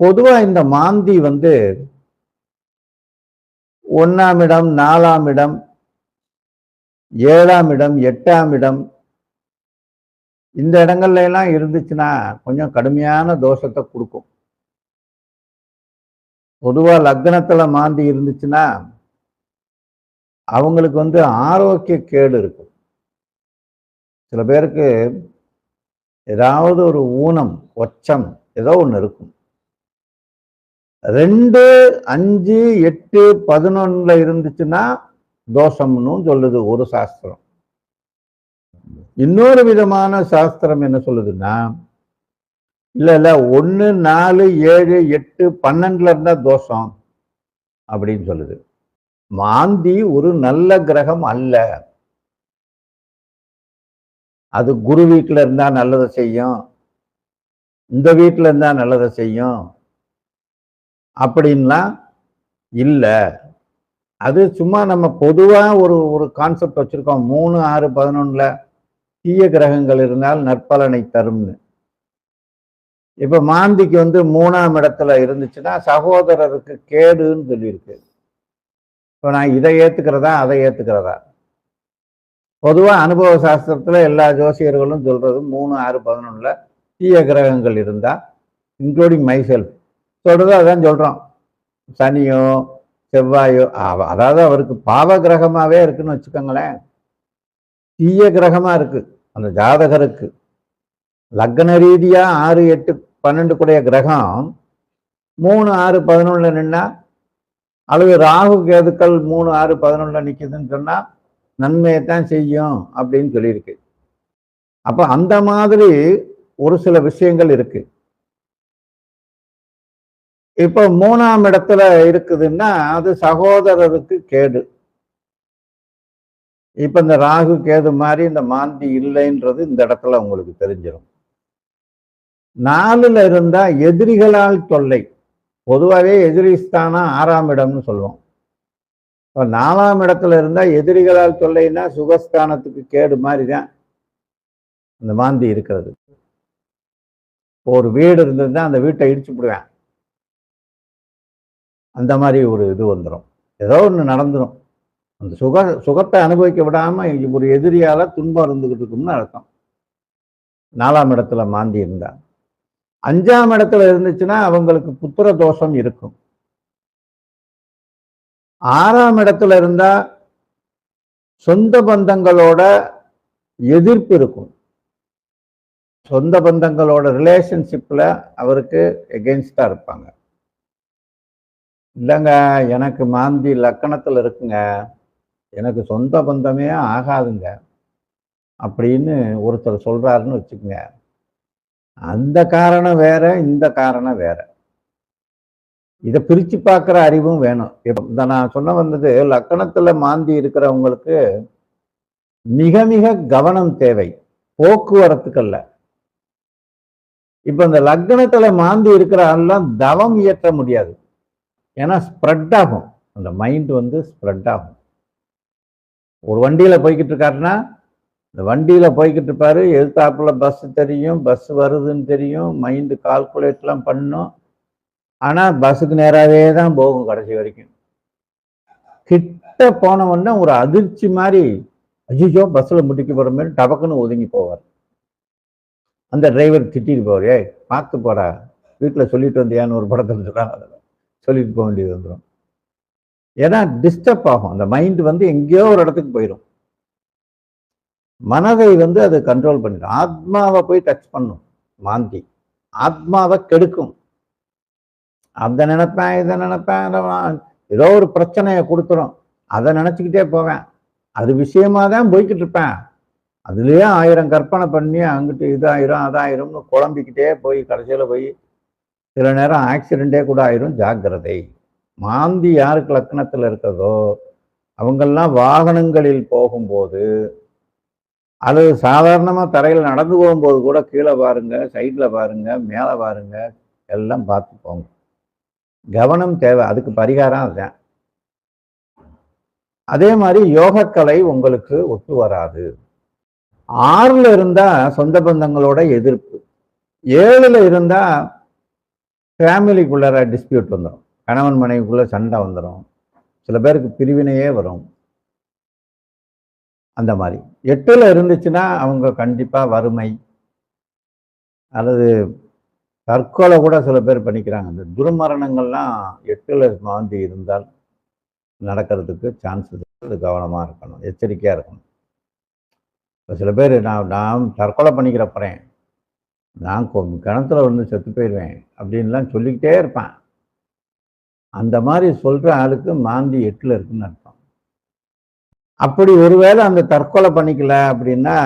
பொதுவாக இந்த மாந்தி வந்து ஒன்றாம் இடம் நாலாம் இடம் ஏழாம் இடம் எட்டாம் இடம். இந்த இடங்கள்ல எல்லாம் இருந்துச்சுன்னா கொஞ்சம் கடுமையான தோஷத்தை கொடுக்கும். பொதுவாக லக்னத்தில் மாந்தி இருந்துச்சுன்னா அவங்களுக்கு வந்து ஆரோக்கிய கேடு இருக்கும். சில பேருக்கு ஏதாவது ஒரு ஊனம் ஒச்சம் ஏதோ ஒன்று இருக்கும். ரெண்டு அஞ்சு எட்டு பதினொன்னுல இருந்துச்சுன்னா தோஷம்னு சொல்லுது ஒரு சாஸ்திரம். இன்னொரு விதமான சாஸ்திரம் என்ன சொல்லுதுன்னா இல்ல இல்ல ஒன்னு நாலு ஏழு எட்டு பன்னெண்டுல இருந்தா தோஷம் அப்படின்னு சொல்லுது. மாந்தி ஒரு நல்ல கிரகம் அல்ல. அது குரு வீட்டில் இருந்தா நல்லதை செய்யும். இந்த வீட்டில் இருந்தா நல்லதை செய்யும். அப்படின்லாம் இல்லை. அது சும்மா நம்ம பொதுவாக ஒரு ஒரு கான்செப்ட் வச்சிருக்கோம். மூணு ஆறு பதினொன்றில் தீய கிரகங்கள் இருந்தால் நற்பலனை தரும்னு. இப்போ மாந்திக்கு வந்து மூணாம் இடத்துல இருந்துச்சுன்னா சகோதரருக்கு கேடுன்னு சொல்லியிருக்கு. இப்போ நான் இதை ஏற்றுக்கிறதா அதை ஏற்றுக்கிறதா பொதுவாக அனுபவ சாஸ்திரத்தில் எல்லா ஜோசியர்களும் சொல்கிறது மூணு ஆறு பதினொன்றில் தீய கிரகங்கள் இருந்தால் இன்க்ளூடிங் மைசெல்ஃப் சொல்றது அதான் சொல்றோம். சனியோ செவ்வாயோ அதாவது அவருக்கு பாவ கிரகமாகவே இருக்குன்னு வச்சுக்கோங்களேன். தீய கிரகமாக இருக்கு. அந்த ஜாதகருக்கு லக்ன ரீதியாக ஆறு எட்டு பன்னெண்டு கூடிய கிரகம் மூணு ஆறு பதினொன்னுல நின்னா அல்லது ராகு கேதுக்கள் மூணு ஆறு பதினொன்றில் நிற்கிதுன்னு சொன்னால் நன்மையை தான் செய்யும் அப்படின்னு சொல்லியிருக்கு. அப்போ அந்த மாதிரி ஒரு சில விஷயங்கள் இருக்குது இப்போ மூணாம் இடத்துல இருக்குதுன்னா அது சகோதரருக்கு கேடு. இப்ப இந்த ராகு கேது மாதிரி இந்த மாந்தி இல்லைன்றது இந்த இடத்துல உங்களுக்கு தெரிஞ்சிடும் நாலுல இருந்தா எதிரிகளால் தொல்லை. பொதுவாகவே எதிரிஸ்தானா ஆறாம் இடம்னு சொல்லுவோம். இப்போ நாலாம் இடத்துல இருந்தா எதிரிகளால் தொல்லைன்னா சுகஸ்தானத்துக்கு கேடு மாதிரி தான் இந்த மாந்தி இருக்கிறது. ஒரு வீடு இருந்ததுன்னா அந்த வீட்டை இடிச்சு விடுவேன் அந்த மாதிரி ஒரு இது வந்துடும் ஏதோ ஒன்று நடந்துடும் அந்த சுக சுகத்தை அனுபவிக்க விடாமல் ஒரு எதிரியால் துன்பம் இருந்துக்கிட்டு இருக்கும்னு அர்த்தம். நாலாம் இடத்துல மாந்தி இருந்தா அஞ்சாம் இடத்துல இருந்துச்சுன்னா அவங்களுக்கு புத்திர தோஷம் இருக்கும். ஆறாம் இடத்துல இருந்தா சொந்த பந்தங்களோட எதிர்ப்பு இருக்கும். சொந்த பந்தங்களோட ரிலேஷன்ஷிப்பில் அவருக்கு எகெயின்ஸ்டாக இருப்பாங்க. இல்லைங்க எனக்கு மாந்தி லக்கணத்துல இருக்குங்க. எனக்கு சொந்த பந்தமே ஆகாதுங்க. அப்படின்னு ஒருத்தர் சொல்றாருன்னு வச்சுக்கோங்க. அந்த காரணம் வேற இந்த காரணம் வேற. இதை பிரிச்சு பார்க்குற அறிவும் வேணும். இப்ப இந்த நான் சொன்ன வந்தது லக்கணத்துல மாந்தி இருக்கிறவங்களுக்கு மிக மிக கவனம் தேவை. போக்குவரத்துக்கல்ல இப்ப இந்த லக்னத்துல மாந்தி இருக்கிற தவம் இயற்ற முடியாது. ஏன்னா ஸ்ப்ரெட் ஆகும். அந்த மைண்ட் வந்து ஸ்ப்ரெட் ஆகும். ஒரு வண்டியில போய்கிட்டு இருக்காருன்னா இந்த வண்டியில போய்கிட்டு இருப்பாரு. எதிர்த்தாப்புல பஸ் தெரியும் பஸ் வருதுன்னு தெரியும். மைண்டு கால்குலேட்லாம் பண்ணும். ஆனா பஸ்ஸுக்கு நேராகவே தான் போகும் கடைசி வரைக்கும். கிட்ட போனவொடனே ஒரு அதிர்ச்சி மாதிரி அஜிஜோ பஸ்ஸில் முட்டிக்க போகிற மாதிரி டபக்குன்னு ஒதுங்கி போவார். அந்த டிரைவர் திட்டிட்டு போவார் ஏய் பார்த்து போடா. வீட்டில் சொல்லிட்டு வந்தியான்னு ஒரு படத்தில் சொல்கிறாங்க அதில் சொல்லிட்டு போக வேண்டியது வந்துடும் ஏன்னா டிஸ்டர்ப் ஆகும். அந்த மைண்ட் வந்து எங்கேயோ ஒரு இடத்துக்கு போயிடும் மனதை வந்து அது கண்ட்ரோல் பண்ணிடும் ஆத்மாவை போய் டச் பண்ணும். மாந்தி ஆத்மாவை கெடுக்கும். அதை நினைப்பேன் இதை நினைப்பேன். ஏதோ ஒரு பிரச்சனையை கொடுத்துரும். அதை நினச்சிக்கிட்டே போவேன். அது விஷயமா தான் போய்கிட்டு இருப்பேன். அதுலயே ஆயிரம் கற்பனை பண்ணி அங்கிட்டு இதாயிரும் அதாயிரும்னு குழம்பிக்கிட்டே போய் கடைசியில் போய் சில நேரம் ஆக்சிடெண்ட்டே கூட ஆயிரும் ஜாக்கிரதை. மாந்தி யாருக்கு லக்கணத்தில் இருக்கிறதோ அவங்கெல்லாம் வாகனங்களில் போகும்போது அல்லது சாதாரணமாக தரையில் நடந்து போகும்போது கூட கீழே பாருங்க சைடில் பாருங்க மேலே பாருங்க எல்லாம் பார்த்து போங்க. கவனம் தேவை அதுக்கு பரிகாரம் அதுதான். அதே மாதிரி யோகக்கலை உங்களுக்கு ஒத்து வராது. ஆறில் இருந்தால் சொந்த பந்தங்களோட எதிர்ப்பு. ஏழில் இருந்தால் ஃபேமிலிக்குள்ளார டிஸ்பியூட் வந்துடும் கணவன் மனைவிக்குள்ளே சண்டை வந்துடும் சில பேருக்கு பிரிவினையே வரும். அந்த மாதிரி. எட்டில் இருந்துச்சுன்னா அவங்க கண்டிப்பாக வறுமை. அல்லது தற்கொலை கூட சில பேர் பண்ணிக்கிறாங்க. இந்த துர்மரணங்கள்லாம் எட்டில் மாந்தி இருந்தால் நடக்கிறதுக்கு சான்ஸ் அது கவனமாக இருக்கணும். எச்சரிக்கையாக இருக்கணும். இப்போ சில பேர் நான் நான் தற்கொலை பண்ணிக்கிற போகிறேன் நான் கிணத்துல வந்து செத்து போயிடுவேன் அப்படின்லாம் சொல்லிக்கிட்டே இருப்பேன். அந்த மாதிரி சொல்கிற ஆளுக்கு மாந்தி எட்டில் இருக்குன்னு அர்த்தம். அப்படி ஒருவேளை அந்த தற்கொலை பண்ணிக்கல அப்படின்னா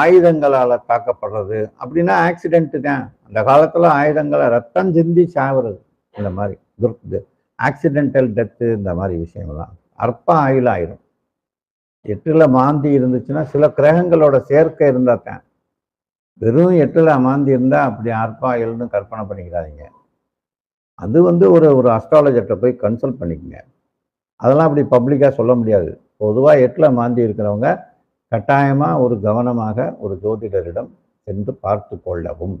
ஆயுதங்களால் தாக்கப்படுறது. அப்படின்னா ஆக்சிடென்ட்டு தான் அந்த காலத்தில் ஆயுதங்களை ரத்தம் சிந்தி சாவுறது. இந்த மாதிரி துர் ஆக்சிடென்டல் டெத்து இந்த மாதிரி விஷயங்கள்லாம். அற்ப ஆயுள் ஆயிரும் எட்டில் மாந்தி இருந்துச்சுன்னா சில கிரகங்களோட சேர்க்கை இருந்தால் தான் வெறும் எட்டில் மாந்தி இருந்தால் அப்படி அற்ப கற்பனை பண்ணிக்கிறாதீங்க. அது வந்து ஒரு ஒரு அஸ்ட்ராலஜர்கிட்ட போய் கன்சல்ட் பண்ணிக்கங்க. அதெல்லாம் அப்படி பப்ளிக்காக சொல்ல முடியாது. பொதுவாக எட்டில் மாந்தி இருக்கிறவங்க கட்டாயமாக ஒரு கவனமாக ஒரு ஜோதிடரிடம் சென்று பார்த்து கொள்ளவும்.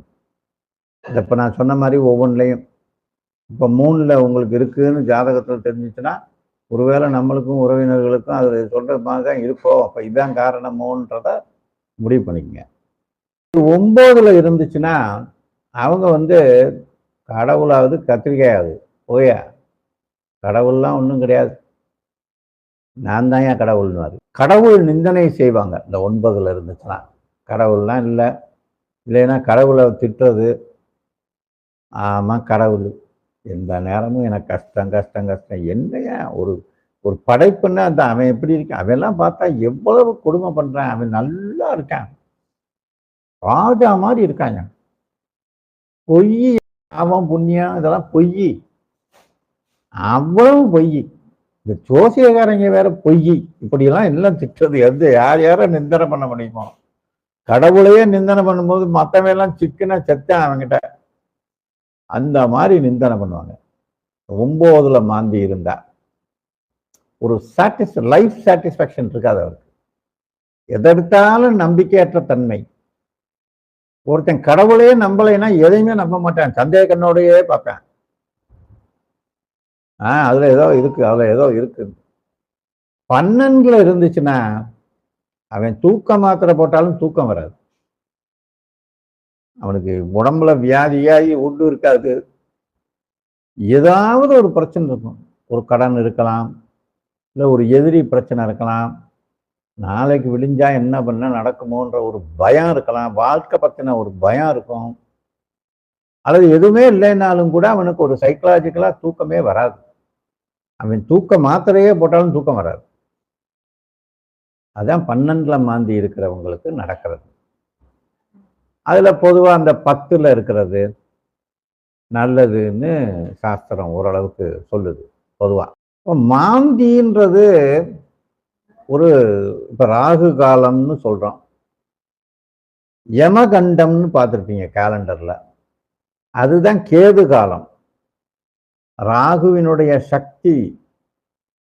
இப்போ நான் சொன்ன மாதிரி ஒவ்வொன்றிலையும் இப்போ மூணில் உங்களுக்கு இருக்குதுன்னு ஜாதகத்தில் தெரிஞ்சிச்சுன்னா ஒருவேளை நம்மளுக்கும் உறவினர்களுக்கும் அது சொல்கிற மாதிரி தான் இருக்கும் அப்போ இதுதான் காரணமோன்றத முடிவு பண்ணிக்கங்க. ஒம்போதுல இருந்துச்சுன்னா அவங்க வந்து கடவுளாவது கத்திரிக்காயாவது ஓயா? கடவுள்லாம் ஒன்றும் கிடையாது. நான் தான் ஏன் கடவுள்னாரு கடவுள் நிந்தனை செய்வாங்க. இந்த ஒன்பதுல இருந்துச்சுன்னா. கடவுள்லாம் இல்லை. இல்லைன்னா கடவுளை திட்டுறது. ஆமாம் கடவுள். எந்த நேரமும் எனக்கு கஷ்டம் கஷ்டம் கஷ்டம். என்னையா? ஒரு ஒரு படைப்புன்னா அந்த அவன் எப்படி இருக்கான்? அவெல்லாம் பார்த்தா எவ்வளவு கொடுமை பண்றான். அவன் நல்லா இருக்கான். ராஜா மாதிரி இருக்காங்க. பொய் அவன் புண்ணியம் இதெல்லாம் பொய். அவ்வளவு பொய். இந்த ஜோசியக்காரங்க வேற பொய். இப்படியெல்லாம் எல்லாம் திட்டுறது எது? யார் யாரை நிந்தனை பண்ண முடியுமோ? கடவுளையே நிந்தனை பண்ணும்போது மற்றவன் எல்லாம் சிக்கனா செத்தான் அவன்கிட்ட. அந்த மாதிரி நிந்தனை பண்ணுவாங்க. ஒம்போதுல மாந்தி இருந்தா. ஒரு சாட்டிஸ் லைஃப் சாட்டிஸ்ஃபேக்ஷன் இருக்காது அவருக்கு. எதெடுத்தாலும் நம்பிக்கையற்ற தன்மை. ஒருத்தன் கடவுளையே நம்பலைன்னா எதையுமே நம்ப மாட்டான். சந்தேக கண்ணோடையே பார்ப்பேன். ஆ அதுல ஏதோ இருக்கு அதுல ஏதோ இருக்கு. பன்னெண்டுல இருந்துச்சுன்னா அவன் தூக்க மாத்திரை போட்டாலும் தூக்கம் வராது. அவனுக்கு உடம்புல வியாதியாகி உண்டு இருக்காது. ஏதாவது ஒரு பிரச்சனை இருக்கும். ஒரு கடன் இருக்கலாம் இல்லை ஒரு எதிரி பிரச்சனை இருக்கலாம். நாளைக்கு விடிஞ்சா என்ன பண்ண நடக்குமோன்ற ஒரு பயம் இருக்கலாம். வாழ்க்கை பத்தின ஒரு பயம் இருக்கும். அல்லது எதுவுமே இல்லைன்னாலும் கூட அவனுக்கு ஒரு சைக்கலாஜிக்கலாக தூக்கமே வராது. அவன் தூக்க மாத்திரையே போட்டாலும் தூக்கம் வராது. அதான் பன்னெண்டுல மாந்தி இருக்கிறவங்களுக்கு நடக்கிறது. அதுல பொதுவா அந்த பத்துல இருக்கிறது நல்லதுன்னு சாஸ்திரம் ஓரளவுக்கு சொல்லுது பொதுவா. இப்போ மாந்தின்றது ஒரு இப்போ ராகு காலம்னு சொல்கிறோம் யமகண்டம்னு பார்த்துருப்பீங்க கேலண்டரில் அதுதான் கேது காலம். ராகுவினுடைய சக்தி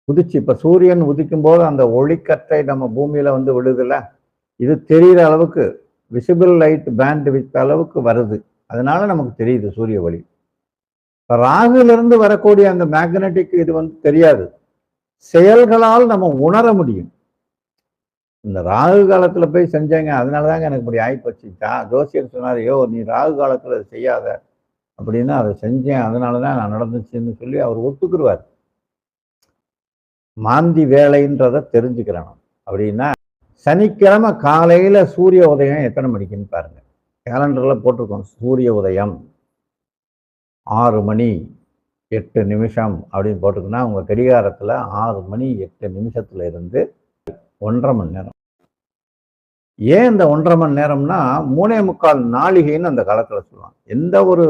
உதிச்சு இப்போ சூரியன் உதிக்கும் போது அந்த ஒளிக்கற்றை நம்ம பூமியில் வந்து விழுதுல இது தெரிகிற அளவுக்கு விசிபிள் லைட் பேண்ட் வித் அளவுக்கு வருது. அதனால நமக்கு தெரியுது சூரிய ஒளி. இப்போ ராகுலேருந்து வரக்கூடிய அந்த மேக்னட்டிக் இது வந்து தெரியாது. செயல்களால் நம்ம உணர முடியும். இந்த ராகு காலத்துல போய் செஞ்சாங்க அதனாலதாங்க எனக்கு இப்படி ஆயிப்போச்சு. ஜோசியர் சொன்னார் யோ நீ ராகு காலத்தில் அதை செய்யாத. அப்படின்னா அதை செஞ்சேன். அதனால தான் நான் நடந்துச்சுன்னு சொல்லி அவர் ஒத்துக்குருவார். மாந்தி வேலைன்றத தெரிஞ்சுக்கிறணும் அப்படின்னா சனிக்கிழமை காலையில் சூரிய உதயம் எத்தனை மணிக்குன்னு பாருங்க. கேலண்டரில் போட்டிருக்கோம் சூரிய உதயம் ஆறு மணி. எட்டு நிமிஷம் அப்படின்னு போட்டிருக்குன்னா உங்கள் கடிகாரத்தில் ஆறு மணி எட்டு நிமிஷத்தில் இருந்து ஒன்றரை மணி நேரம். ஏன் இந்த ஒன்றரை மணி நேரம்னா மூணே முக்கால் நாளிகைன்னு அந்த காலத்தில் சொல்லுவாங்க. எந்த ஒரு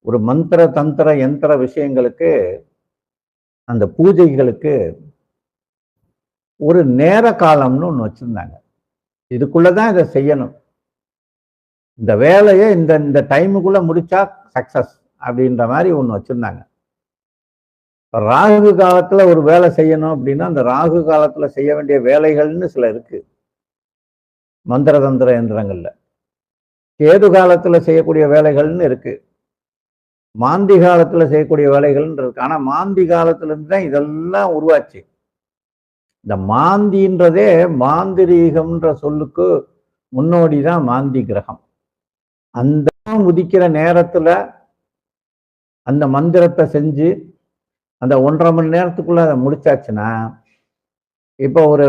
ஒரு மந்திர தந்திர யந்திர விஷயங்களுக்கு அந்த பூஜைகளுக்கு ஒரு நேர காலம்னு ஒன்று வச்சிருந்தாங்க. இதுக்குள்ளதான் இதை செய்யணும். இந்த வேலையை இந்த இந்த டைமுக்குள்ளே முடிச்சா சக்சஸ் அப்படின்ற மாதிரி ஒன்று வச்சுருந்தாங்க. ராகு காலத்துல ஒரு வேலை செய்யணும் அப்படின்னா அந்த ராகு காலத்துல செய்ய வேண்டிய வேலைகள்னு சில இருக்கு. மந்திர தந்திர எந்திரங்கள்ல கேது காலத்துல செய்யக்கூடிய வேலைகள்னு இருக்கு. மாந்தி காலத்துல செய்யக்கூடிய வேலைகள்ன்றது ஆனா மாந்தி காலத்துல இருந்து தான் இதெல்லாம் உருவாச்சு. இந்த மாந்தின்றதே மாந்திரீகம்ன்ற சொல்லுக்கு முன்னோடி தான் மாந்தி கிரகம். அந்த உதிக்கிற நேரத்துல அந்த மந்திரத்தை செஞ்சு அந்த ஒன்றரை மணி நேரத்துக்குள்ள அதை முடிச்சாச்சுன்னா இப்போ ஒரு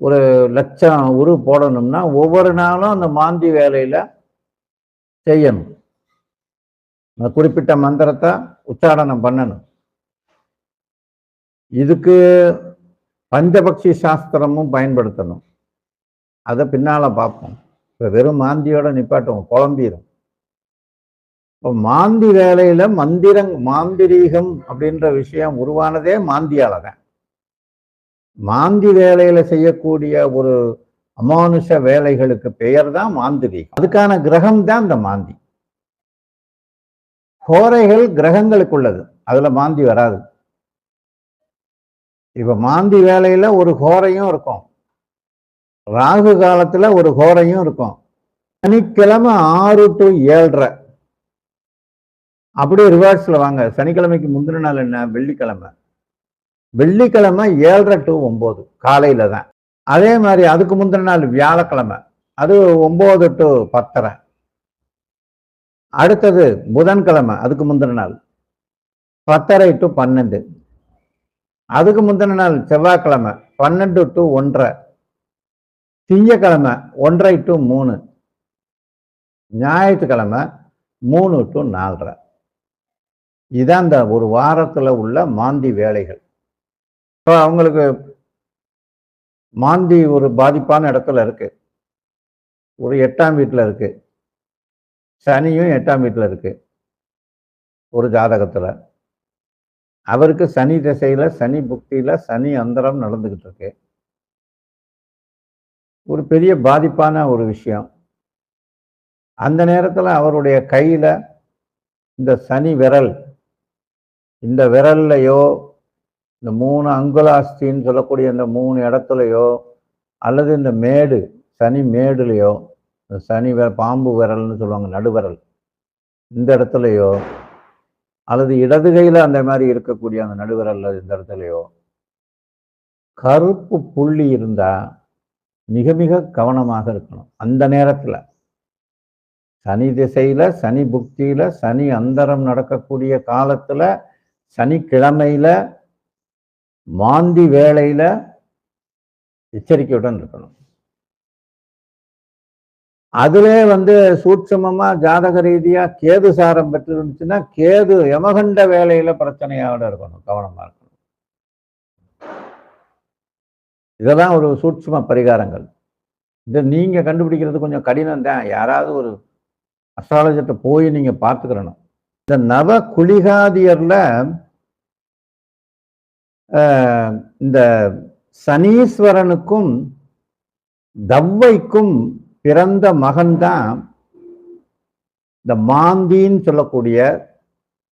ஒரு லட்சம் உரு போடணும்னா ஒவ்வொரு நாளும் அந்த மாந்தி வேலையில செய்யணும். அந்த குறிப்பிட்ட மந்திரத்தை உச்சாரணம் பண்ணணும். இதுக்கு பஞ்சபக்ஷி சாஸ்திரமும் பயன்படுத்தணும். அதை பின்னால பார்ப்போம். இப்போ வெறும் மாந்தியோட நிப்பாட்டுவோம் குழம்பிடும் மாந்தி வேலையில மந்திரங் மாந்திரீகம் அப்படின்ற விஷயம் உருவானதே மாந்தியால தான் மாந்தி வேலையில செய்யக்கூடிய ஒரு அமானுஷ வேலைகளுக்கு பெயர் தான் மாந்திரீகம். அதுக்கான கிரகம் தான் இந்த மாந்தி. கோரைகள் கிரகங்களுக்கு உள்ளது. அதுல மாந்தி வராது. இப்ப மாந்தி வேலையில ஒரு கோரையும் இருக்கும். ராகு காலத்துல ஒரு கோரையும் இருக்கும். சனிக்கிழமை ஆறு டு ஏழரை. அப்படியே ரிவர்ஸில் வாங்க. சனிக்கிழமைக்கு முந்தின நாள் என்ன? வெள்ளிக்கிழமை. வெள்ளிக்கிழமை ஏழரை டு ஒம்பது காலையில் தான். அதே மாதிரி அதுக்கு முந்தின நாள் வியாழக்கிழமை. அது ஒம்பது டு பத்தரை. அடுத்தது புதன்கிழமை அதுக்கு முந்தின நாள். பத்தரை டு பன்னெண்டு. அதுக்கு முந்தின நாள் செவ்வாய்க்கிழமை பன்னெண்டு டு ஒன்றரை. திங்கக்கிழமை ஒன்றரை டு மூணு. ஞாயிற்றுக்கிழமை மூணு டு நாலரை. இதான் இந்த ஒரு வாரத்தில் உள்ள மாந்தி வேலைகள். இப்போ அவங்களுக்கு மாந்தி ஒரு பாதிப்பான இடத்துல இருக்கு. ஒரு எட்டாம் வீட்டில் இருக்கு. சனியும் எட்டாம் வீட்டில் இருக்கு. ஒரு ஜாதகத்தில். அவருக்கு சனி திசையில் சனி புக்தியில் சனி அந்தரம் நடந்துக்கிட்டு இருக்கு. ஒரு பெரிய பாதிப்பான ஒரு விஷயம். அந்த நேரத்தில் அவருடைய கையில் இந்த சனி விரல் இந்த விரல்லையோ இந்த மூணு அங்குலாஸ்தின்னு சொல்லக்கூடிய இந்த மூணு இடத்துலையோ அல்லது இந்த மேடு சனி மேடுலையோ இந்த சனி விர பாம்பு விரல்னு சொல்லுவாங்க நடுவிரல். இந்த இடத்துலையோ அல்லது இடதுகையில் அந்த மாதிரி இருக்கக்கூடிய அந்த நடுவிரல் இந்த இடத்துலையோ கருப்பு புள்ளி இருந்தால் மிக மிக கவனமாக இருக்கணும். அந்த நேரத்தில். சனி திசையில் சனி புக்தியில் சனி அந்தரம் நடக்கக்கூடிய காலத்தில் சனிக்கிழமையில மாந்தி வேலையில எச்சரிக்கையுடன் இருக்கணும். அதிலே வந்து சூட்சமமா ஜாதக ரீதியா கேது சாரம் பெற்றிருந்துச்சுன்னா கேது யமகண்ட வேலையில பிரச்சனையோட இருக்கணும் கவனமா இருக்கணும். இதெல்லாம் ஒரு சூட்சும பரிகாரங்கள். இது நீங்க கண்டுபிடிக்கிறது கொஞ்சம் கடினம் தான். யாராவது ஒரு அஸ்ட்ராலஜர்கிட்ட போய் நீங்க பார்த்துக்கிறணும். இந்த நவ குளிகாதியர்ல இந்த சனீஸ்வரனுக்கும் தவ்வைக்கும் பிறந்த மகன்தான் இந்த மாந்தின்னு சொல்லக்கூடிய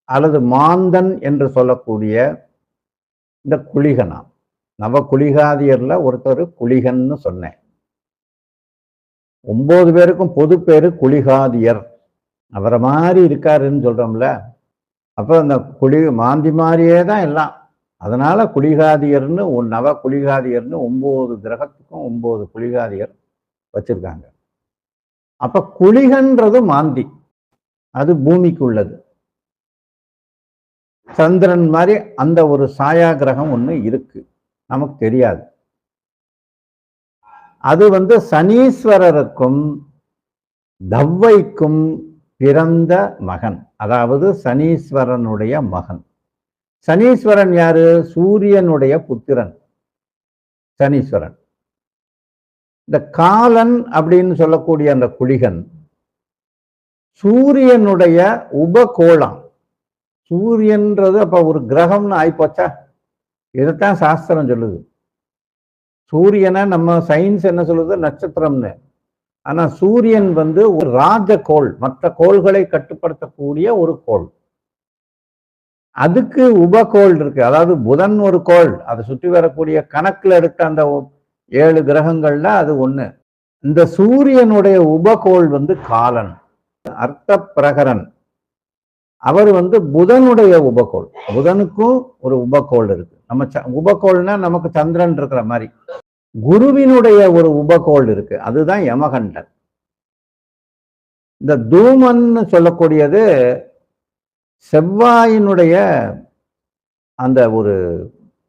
அல்லது மாந்தன் என்று சொல்லக்கூடிய இந்த குளிகனாம். நவ குளிகாதியர்ல ஒருத்தர் குளிகன்னு சொன்னேன். ஒன்பது பேருக்கும் பொது பேரு குளிகாதியர். அவரை மாதிரி இருக்காருன்னு சொல்றோம்ல. அப்போ அந்த குளி மாந்தி மாதிரியே தான் எல்லாம். அதனால் குளிகாதியர்னு ஒன் நவ குளிகாதியர்னு ஒம்பது கிரகத்துக்கும் ஒம்பது குளிகாதியர் வச்சிருக்காங்க. அப்போ குளிகன்றது மாந்தி. அது பூமிக்கு உள்ளது சந்திரன் மாதிரி அந்த ஒரு சாயா கிரகம் ஒன்று இருக்கு. நமக்கு தெரியாது. அது வந்து சனீஸ்வரருக்கும் தவ்வைக்கும் பிறந்த மகன். அதாவது சனீஸ்வரனுடைய மகன். சனீஸ்வரன் யாரு? சூரியனுடைய புத்திரன். சனீஸ்வரன். இந்த காலன் அப்படின்னு சொல்லக்கூடிய அந்த குளிகன் சூரியனுடைய உபகோளம். சூரியன்றது அப்ப ஒரு கிரகம்னு ஆயிப்போச்சா? இதைத்தான் சாஸ்திரம் சொல்லுது. சூரியனை நம்ம சயின்ஸ் என்ன சொல்லுது? நட்சத்திரம்னு. ஆனா சூரியன் வந்து ஒரு ராஜ கோள் மற்ற கோள்களை கட்டுப்படுத்தக்கூடிய ஒரு கோள். அதுக்கு உபகோள் இருக்கு. அதாவது புதன் ஒரு கோள். அதை சுற்றி வரக்கூடிய கணக்குல எடுத்த அந்த ஏழு கிரகங்கள்ல அது ஒண்ணு. இந்த சூரியனுடைய உபகோள் வந்து காலன். அர்த்த பிரகரன். அவர் வந்து புதனுடைய உபகோள் புதனுக்கும் ஒரு உபகோள் இருக்கு. நம்ம ச- உபகோள்னா நமக்கு சந்திரன் இருக்கிற மாதிரி. குருவினுடைய ஒரு உபகோள் இருக்கு. அதுதான் யமகண்டன். இந்த தூமன்னு சொல்லக்கூடியது செவ்வாயினுடைய அந்த ஒரு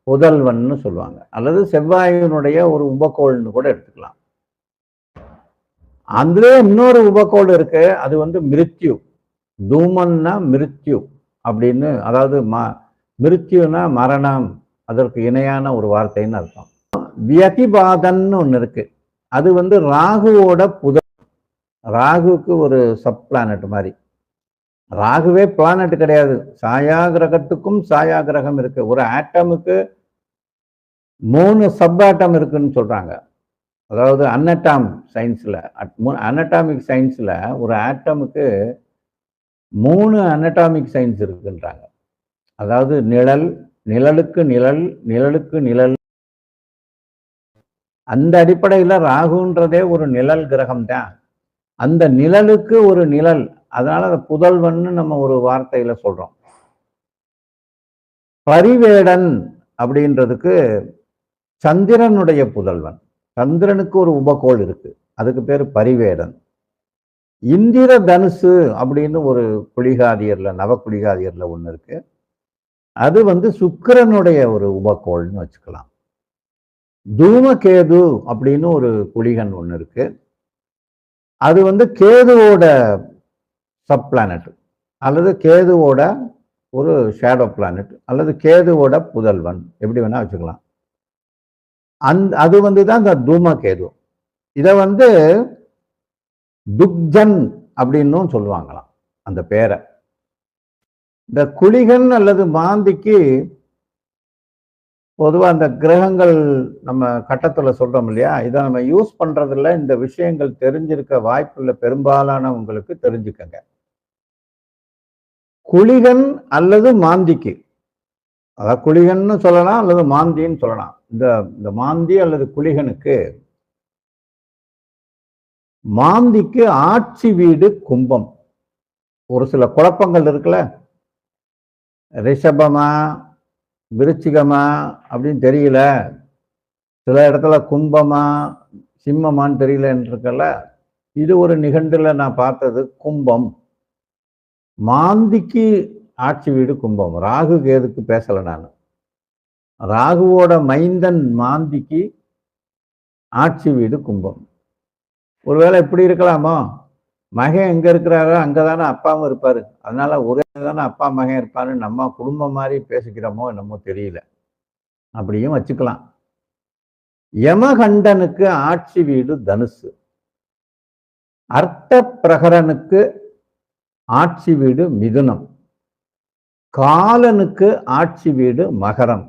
புதல்வன்னு சொல்லுவாங்க. அல்லது செவ்வாயினுடைய ஒரு உபக்கோள்னு கூட எடுத்துக்கலாம். அதுல இன்னொரு உபக்கோள் இருக்கு. அது வந்து மிருத்யு. தூமன்னா மிருத்யு அப்படின்னு அதாவது ம மிருத்யுனா மரணம். அதற்கு இணையான ஒரு வார்த்தைன்னு அர்த்தம். வியதிபாதன்னு ஒன்று இருக்கு. அது வந்து ராகுவோட புத ராகுக்கு ஒரு சப் பிளானட் மாதிரி. ராகுவே பிளானட் கிடையாது. சாயா கிரகத்துக்கும் சாயா கிரகம் இருக்கு. ஒரு ஆட்டமுக்கு மூணு சப் ஆட்டம் இருக்குன்னு சொல்றாங்க. அதாவது அன்னட்டாம் சயின்ஸில் அனட்டாமிக் சயின்ஸில் ஒரு ஆட்டமுக்கு மூணு அனட்டாமிக் சயின்ஸ் இருக்குன்றாங்க. அதாவது நிழல் நிழலுக்கு நிழல் நிழலுக்கு நிழல். அந்த அடிப்படையில் ராகுன்றதே ஒரு நிழல் கிரகம் தான் அந்த நிழலுக்கு ஒரு நிழல் அதனால அதை புதல்வன்னு நம்ம ஒரு வார்த்தையில சொல்றோம். பரிவேடன் அப்படின்றதுக்கு சந்திரனுடைய புதல்வன். சந்திரனுக்கு ஒரு உபகோள் இருக்கு. அதுக்கு பேர் பரிவேடன். இந்திர தனுசு அப்படின்னு ஒரு குளிகாதியர்ல நவ குளிகாதியர்ல ஒண்ணு இருக்கு. அது வந்து சுக்கிரனுடைய ஒரு உபகோள்னு வச்சுக்கலாம். தூமகேது அப்படின்னு ஒரு குளிகன் ஒன்று இருக்கு. அது வந்து கேதுவோட சப் பிளானட் அல்லது கேதுவோட ஒரு ஷேடோ பிளானட் அல்லது கேதுவோட புதல்வன். எப்படி வேணால் வச்சுக்கலாம். அந் அது வந்து தான் இந்த தூம கேது. இதை வந்து துக்ஜன் அப்படின்னும் சொல்லுவாங்களாம் அந்த பேரை. இந்த குளிகன் அல்லது மாந்திக்கு பொதுவா அந்த கிரகங்கள் நம்ம கட்டத்துல சொல்றோம் இல்லையா? இதை நம்ம யூஸ் பண்றதுல இந்த விஷயங்கள் தெரிஞ்சிருக்க வாய்ப்புள்ள பெரும்பாலானவங்களுக்கு தெரிஞ்சுக்கங்க. குளிகன் அல்லது மாந்திக்கு. அதாவது குளிகன்னு சொல்லலாம் அல்லது மாந்தின்னு சொல்லலாம். இந்த இந்த மாந்தி அல்லது குளிகனுக்கு மாந்திக்கு ஆட்சி வீடு கும்பம். ஒரு சில குழப்பங்கள் இருக்குல்ல? ரிஷபமா விருச்சிகமா அப்படின்னு தெரியல. சில இடத்துல கும்பமா சிம்மமான்னு தெரியலன்னு இருக்கல இது ஒரு நிகண்டில் நான் பார்த்தது கும்பம். மாந்திக்கு ஆட்சி வீடு கும்பம். ராகு கேதுக்கு பேசலை நான். ராகுவோட மைந்தன் மாந்திக்கு ஆட்சி வீடு கும்பம். ஒருவேளை இப்படி இருக்கலாமோ? மகன் எங்க இருக்கிறாரோ அங்கதானே அப்பாவும் இருப்பாரு. அதனால ஒரே தானே அப்பா மகன் இருப்பாரு நம்ம குடும்பம் மாதிரி பேசிக்கிறோமோ என்னமோ தெரியல. அப்படியும் வச்சுக்கலாம். யமகண்டனுக்கு ஆட்சி வீடு தனுசு. அர்த்த பிரகரனுக்கு ஆட்சி வீடு மிதுனம். காலனுக்கு ஆட்சி வீடு மகரம்.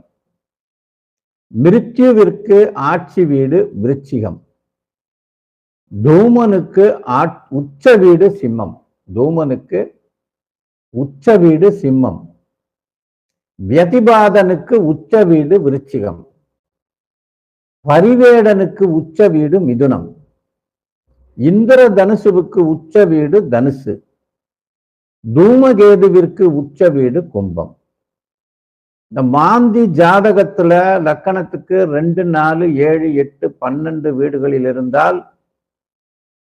மிருத்யுவிற்கு ஆட்சி வீடு விருச்சிகம். தூமனுக்கு ஆட் உச்ச வீடு சிம்மம். தூமனுக்கு உச்ச வீடு சிம்மம். வியதிபாதனுக்கு உச்ச வீடு விருச்சிகம். பரிவேடனுக்கு உச்ச வீடு மிதுனம். இந்திர தனுசுவுக்கு உச்ச வீடு தனுசு. தூமகேதுவிற்கு உச்ச வீடு கும்பம். இந்த மாந்தி ஜாதகத்துல லக்கணத்துக்கு ரெண்டு நாலு ஏழு எட்டு பன்னெண்டு வீடுகளில் இருந்தால்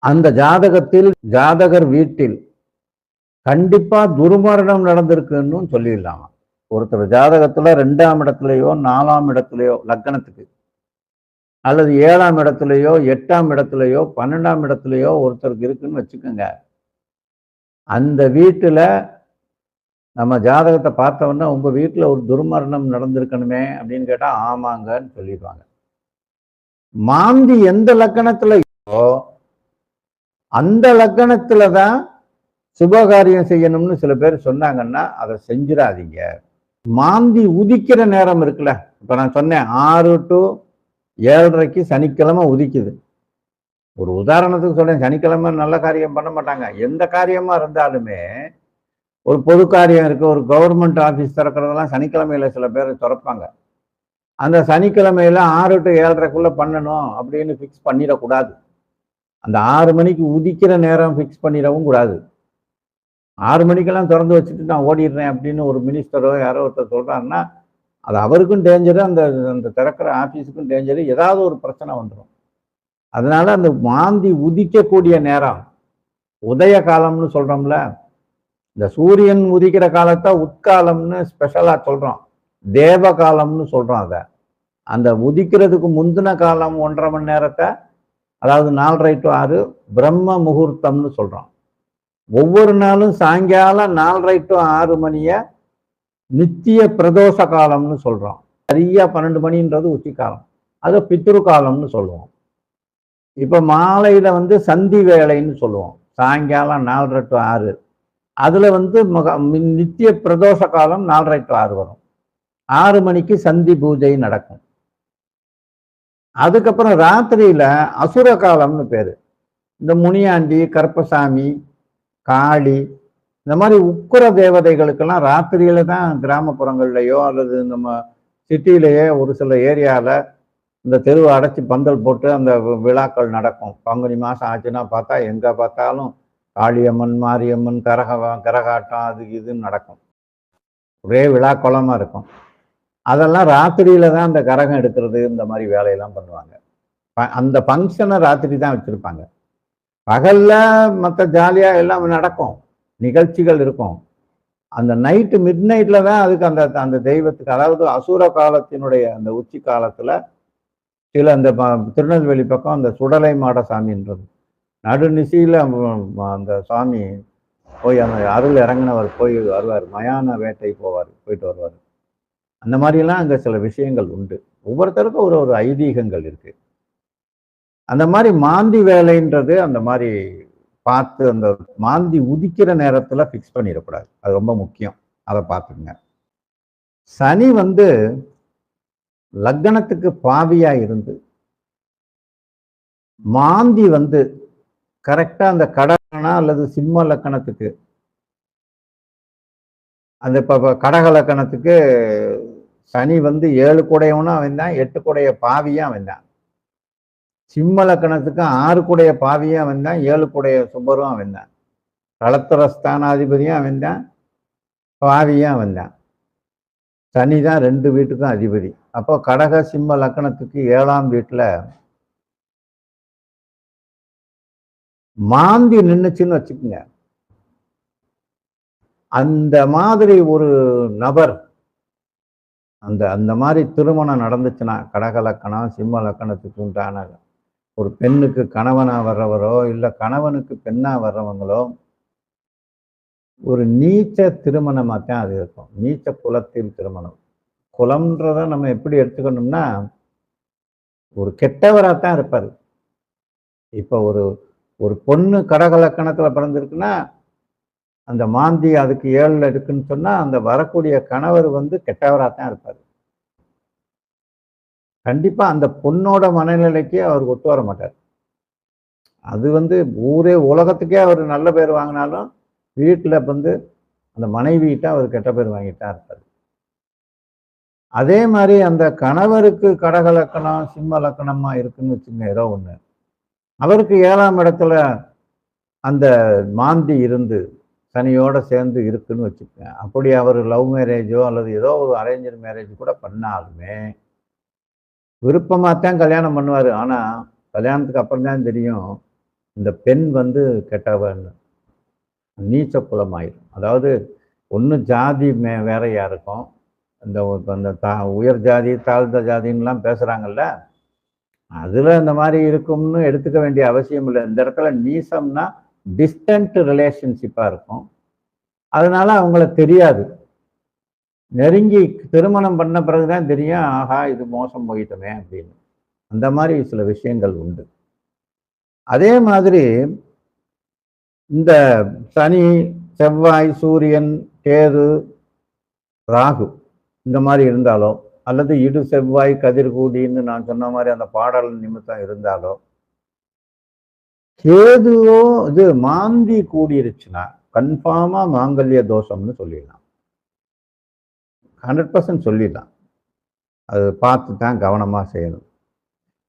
அந்த ஜாதகத்தில் ஜாதகர் வீட்டில் கண்டிப்பா துர்மரணம் நடந்திருக்குன்னு சொல்லிடலாம்? ஒருத்தர் ஜாதகத்துல ரெண்டாம் இடத்துலயோ நாலாம் இடத்துலயோ லக்கணத்துக்கு அல்லது ஏழாம் இடத்துலயோ எட்டாம் இடத்துலயோ பன்னெண்டாம் இடத்துலயோ ஒருத்தருக்கு இருக்குன்னு வச்சுக்கோங்க. அந்த வீட்டுல நம்ம ஜாதகத்தை பார்த்தோம்னா உங்க வீட்டுல ஒரு துர்மரணம் நடந்திருக்கணுமே அப்படின்னு கேட்டா ஆமாங்கன்னு சொல்லிடுவாங்க. மாந்தி எந்த லக்கணத்துலயோ இருக்கோ அந்த லக்கணத்துல தான் சுபகாரியம் செய்யணும்னு சில பேர் சொன்னாங்கன்னா அதை செஞ்சிடாதீங்க. மாந்தி உதிக்கிற நேரம் இருக்குல்ல? இப்ப நான் சொன்னேன் ஆறு டு ஏழரைக்கு சனிக்கிழமை உதிக்குது. ஒரு உதாரணத்துக்கு சொல்றேன் சனிக்கிழமை நல்ல காரியம் பண்ண மாட்டாங்க. எந்த காரியமா இருந்தாலுமே ஒரு பொது காரியம் இருக்கு ஒரு கவர்மெண்ட் ஆஃபீஸ் திறக்கிறதெல்லாம் சனிக்கிழமையில சில பேர் திறப்பாங்க. அந்த சனிக்கிழமையில ஆறு டு ஏழரைக்குள்ள பண்ணணும் அப்படின்னு ஃபிக்ஸ் பண்ணிடக்கூடாது. அந்த ஆறு மணிக்கு உதிக்கிற நேரம் ஃபிக்ஸ் பண்ணிடவும் கூடாது. ஆறு மணிக்கெல்லாம் திறந்து வச்சுட்டு நான் ஓடிடுறேன் அப்படின்னு ஒரு மினிஸ்டரோ யாரோ ஒருத்தர் சொல்கிறாருன்னா அது அவருக்கும் டேஞ்சரு அந்த அந்த திறக்கிற ஆஃபீஸுக்கும் டேஞ்சரு ஏதாவது ஒரு பிரச்சனை வந்துடும் அதனால் அந்த மாந்தி உதிக்கக்கூடிய நேரம் உதய காலம்னு சொல்கிறோம்ல இந்த சூரியன் உதிக்கிற காலத்தை உட்காலம்னு ஸ்பெஷலாக சொல்கிறோம் தேவ காலம்னு சொல்கிறோம் அதை. அந்த உதிக்கிறதுக்கு முந்தின காலம் ஒன்றரை மணி நேரத்தை அதாவது நாலரை டு ஆறு பிரம்ம முகூர்த்தம்னு சொல்கிறோம் ஒவ்வொரு நாளும் சாயங்காலம் நாலரை டு ஆறு மணியை நித்திய பிரதோஷ காலம்னு சொல்கிறோம் சரியா பன்னெண்டு மணின்றது உச்சிக்காலம் அது பித்ரு காலம்னு சொல்லுவோம். இப்போ மாலையில் வந்து சந்தி வேலைன்னு சொல்லுவோம். சாயங்காலம் நாலரை டு ஆறு. அதில் வந்து நித்திய பிரதோஷ காலம் நாலரை டு ஆறு வரும். ஆறு மணிக்கு சந்தி பூஜை நடக்கும். அதுக்கப்புறம் ராத்திரியில அசுர காலம்னு பேரு. இந்த முனியாண்டி கருப்பசாமி காளி இந்த மாதிரி உக்கிர தேவதைகளுக்கெல்லாம் ராத்திரியில தான் கிராமப்புறங்கள்லையோ அல்லது நம்ம சிட்டிலேயே ஒரு சில ஏரியாவில் இந்த தெருவை அடைச்சி பந்தல் போட்டு அந்த விழாக்கள் நடக்கும். பங்குனி மாதம் ஆச்சுன்னா பார்த்தா எங்கே பார்த்தாலும் காளியம்மன் மாரியம்மன் கரக கரகாட்டம் அது இதுன்னு நடக்கும். ஒரே விழா குளமாக இருக்கும். அதெல்லாம் ராத்திரியில தான் அந்த கரகம் எடுக்கிறது இந்த மாதிரி வேலையெல்லாம் பண்ணுவாங்க. ப- அந்த ஃபங்க்ஷனை ராத்திரி தான் வச்சுருப்பாங்க. பகலில் மற்ற ஜாலியாக எல்லாம் நடக்கும். நிகழ்ச்சிகள் இருக்கும். அந்த நைட்டு மிட் நைட்டில் தான் அதுக்கு அந்த அந்த தெய்வத்துக்கு அதாவது அசுர காலத்தினுடைய அந்த உச்சி காலத்தில் சில அந்த ப- திருநெல்வேலி பக்கம் அந்த சுடலை மாட சாமின்றது நடுநிசையில் அந்த சாமி போய் அந்த அருள் இறங்கினவர் போய் வருவார். மயான வேட்டை போவார் போயிட்டு வருவார். அந்த மாதிரிலாம் அங்கே சில விஷயங்கள் உண்டு. ஒவ்வொருத்தருக்கும் ஒரு ஒரு ஐதீகங்கள் இருக்கு. அந்த மாதிரி மாந்தி வேலைன்றது அந்த மாதிரி பார்த்து அந்த மாந்தி உதிக்கிற நேரத்துல ஃபிக்ஸ் பண்ணிடக்கூடாது. அது ரொம்ப முக்கியம். அதை பார்த்துங்க சனி வந்து லக்னத்துக்கு பாவியா இருந்து மாந்தி வந்து கரெக்டா அந்த கடகனா அல்லது சிம்ம லக்கணத்துக்கு அந்த இப்போ கடக லக்கணத்துக்கு சனி வந்து ஏழு குடையவனும் அவன் தான் எட்டு குடைய பாவியும் அவன் தான் சிம்ம லக்கணத்துக்கு ஆறு குடைய பாவியும் அவன் தான் ஏழு குடைய சுபரும் அவன் தான் களத்திர ஸ்தானாதிபதியும் அவன் தான் பாவியும் அவன் தான் சனி தான் ரெண்டு வீட்டுக்கும் அதிபதி. அப்போ கடக சிம்ம லக்கணத்துக்கு ஏழாம் வீட்டுல மாந்தி நின்னுச்சுன்னு வச்சுக்கோங்க. அந்த மாதிரி ஒரு நபர் அந்த அந்த மாதிரி திருமணம் நடந்துச்சுன்னா கடக லக்கணம் சிம்ம லக்கணத்துக்கு உண்டான ஒரு பெண்ணுக்கு கணவனா வர்றவரோ இல்லை கணவனுக்கு பெண்ணா வர்றவங்களோ ஒரு நீச்ச திருமணமாக தான் அது இருக்கும். நீச்ச குலத்தில் திருமணம். குலம்ன்றத நம்ம எப்படி எடுத்துக்கணும்னா ஒரு கெட்டவராக தான் இருப்பார். இப்போ ஒரு ஒரு பொண்ணு கடக லக்கணத்தில் பிறந்திருக்குன்னா அந்த மாந்தி அதுக்கு ஏழில் இருக்குன்னு சொன்னால் அந்த வரக்கூடிய கணவர் வந்து கெட்டவராக தான் இருப்பார். கண்டிப்பாக அந்த பொண்ணோட மனநிலைக்கு அவர் ஒத்து வர மாட்டார். அது வந்து ஊரே உலகத்துக்கே அவர் நல்ல பேர் வாங்கினாலும் வீட்டில் வந்து அந்த மனைவிகிட்ட அவர் கெட்ட பேர் வாங்கிட்டு தான் இருப்பார். அதே மாதிரி அந்த கணவருக்கு கடகலக்கணம் சிம்ம லக்கணமா இருக்குன்னு வச்சுங்க ஏதோ ஒன்று அவருக்கு ஏழாம் இடத்துல அந்த மாந்தி இருந்து சனியோடு சேர்ந்து இருக்குன்னு வச்சுக்கோங்க. அப்படி அவர் லவ் மேரேஜோ அல்லது ஏதோ ஒரு அரேஞ்சர் மேரேஜ் கூட பண்ணாலுமே விருப்பமாக தான் கல்யாணம் பண்ணுவார். ஆனால் கல்யாணத்துக்கு அப்புறம் தான் தெரியும் இந்த பெண் வந்து கெட்டவன்னு நீச்ச குலமாயிடும் அதாவது ஒன்று ஜாதி மே வேறையாக இருக்கும். இந்த அந்த தா உயர் ஜாதி தாழ்ந்த ஜாதின்லாம் பேசுகிறாங்கல்ல அதில் இந்த மாதிரி இருக்கும்னு எடுத்துக்க வேண்டிய அவசியம் இல்லை. இந்த இடத்துல நீசம்னா டிஸ்டன்ட் ரிலேஷன்ஷிப்பாக இருக்கும். அதனால அவங்கள தெரியாது. நெருங்கி திருமணம் பண்ண பிறகுதான் தெரியும் ஆஹா இது மோசம் போயிட்டோமே அப்படின்னு. அந்த மாதிரி சில விஷயங்கள் உண்டு. அதே மாதிரி இந்த சனி செவ்வாய் சூரியன் கேது ராகு இந்த மாதிரி இருந்தாலோ அல்லது இடு செவ்வாய் கதிர்கூடின்னு நான் சொன்ன மாதிரி அந்த பாடல் நிமித்தம் இருந்தாலோ கேதுவோ இது மாந்தி கூடிருச்சுன்னா கன்ஃபார்மா மாங்கல்ய தோஷம்னு சொல்லிடலாம். ஹண்ட்ரட் பர்சன்ட் சொல்லிடலாம். அது பார்த்து தான் கவனமாக செய்யணும்.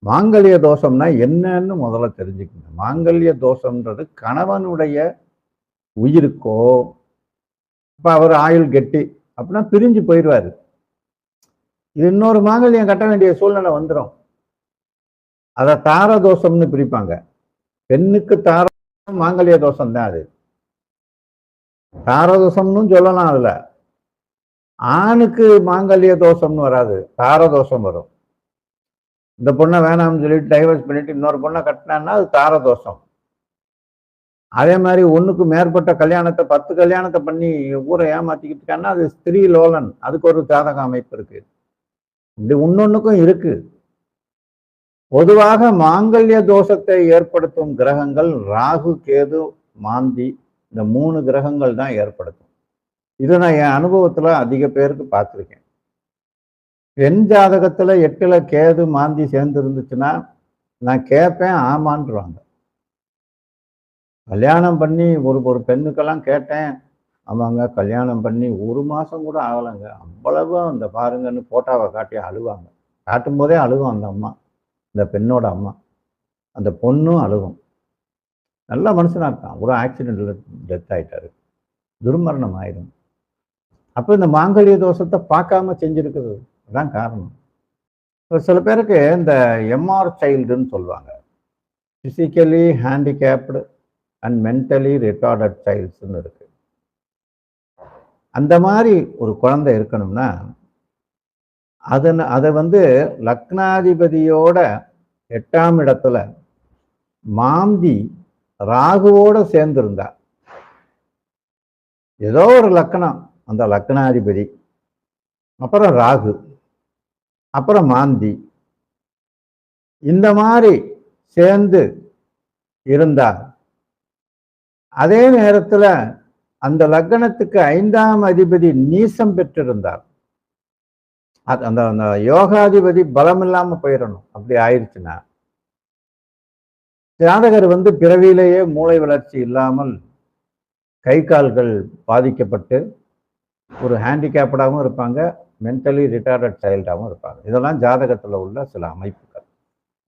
மாங்கல்ய தோஷம்னா என்னன்னு முதல்ல தெரிஞ்சுக்கணும். மாங்கல்ய தோஷம்ன்றது கணவனுடைய உயிருக்கோ இப்போ அவர் ஆயுள் கெட்டி அப்படின்னா பிரிஞ்சு போயிடுவார். இது இன்னொரு மாங்கல்யம் கட்ட வேண்டிய சூழ்நிலை வந்துடும் அதை தார தோஷம்னு பிரிப்பாங்க. பெண்ணுக்கு தாரம் மாங்கல்ய தோஷம் தான் அது தாரதோஷம்னு சொல்லலாம் அதுல. ஆணுக்கு மாங்கல்ய தோஷம்னு வராது. தாரதோஷம் வரும். இந்த பொண்ணை வேணாம்னு சொல்லிட்டு டைவர்ஸ் பண்ணிட்டு இன்னொரு பொண்ணை கட்டினான்னா அது தாரதோஷம் அதே மாதிரி ஒண்ணுக்கு மேற்பட்ட கல்யாணத்தை பத்து கல்யாணத்தை பண்ணி ஊரை ஏமாத்திக்கிட்டு இருக்கான்னா அது ஸ்திரீ லோலன். அதுக்கு ஒரு ஜாதக அமைப்பு இருக்கு. இப்படி ஒன்னொன்னுக்கும் இருக்கு. பொதுவாக மாங்கல்ய தோஷத்தை ஏற்படுத்தும் கிரகங்கள் ராகு கேது மாந்தி இந்த மூணு கிரகங்கள் தான் ஏற்படுத்தும். இதை நான் என் அனுபவத்துல அதிக பேருக்கு பார்த்துருக்கேன். பெண் ஜாதகத்துல எட்டில் கேது மாந்தி சேர்ந்து இருந்துச்சுன்னா நான் கேட்பேன் ஆமான்றாங்க கல்யாணம் பண்ணி ஒரு ஒரு பெண்ணுக்கெல்லாம் கேட்டேன். ஆமாங்க கல்யாணம் பண்ணி ஒரு மாசம் கூட ஆகலைங்க. அவ்வளவு அந்த பாருங்கன்னு ஃபோட்டோவை காட்டி அழுவாங்க. காட்டும் போதே அழுகும் அந்த அம்மா. இந்த பெண்ணோட அம்மா. அந்த பொண்ணும் அழுகும். நல்ல மனுஷனாக இருக்கான். ஒரு ஆக்சிடென்ட்ல டெத் ஆகிட்டாரு துர்மரணம் ஆயிடும் அப்போ இந்த மாங்கல்ய தோஷத்தை பார்க்காம செஞ்சுருக்குது அதான் காரணம். இப்போ சில பேருக்கு இந்த எம்ஆர் சைல்டுன்னு சொல்லுவாங்க. Physically handicapped and mentally retarded சைல்ட்ஸ்ன்னு இருக்குது அந்த மாதிரி ஒரு குழந்தை இருக்கணும்னா அதன் அதை வந்து லக்னாதிபதியோட எட்டாம் இடத்துல மாந்தி ராகுவோட சேர்ந்திருந்தா ஏதோ ஒரு லக்கணம் அந்த லக்னாதிபதி அப்புறம் ராகு அப்புறம் மாந்தி. இந்த மாதிரி சேர்ந்து இருந்தார். அதே நேரத்துல அந்த லக்னத்துக்கு ஐந்தாம் அதிபதி நீசம் பெற்றிருந்தார். அது அந்த அந்த யோகாதிபதி பலம் இல்லாமல் போயிடணும் அப்படி ஆயிடுச்சுன்னா ஜாதகர் வந்து பிறவியிலேயே மூளை வளர்ச்சி இல்லாமல் கை கால்கள் பாதிக்கப்பட்டு ஒரு ஹேண்டிகேப்டாகவும் இருப்பாங்க மென்டலி ரிட்டார்டட் சைல்டாகவும் இருப்பாங்க. இதெல்லாம் ஜாதகத்தில் உள்ள சில அமைப்பு.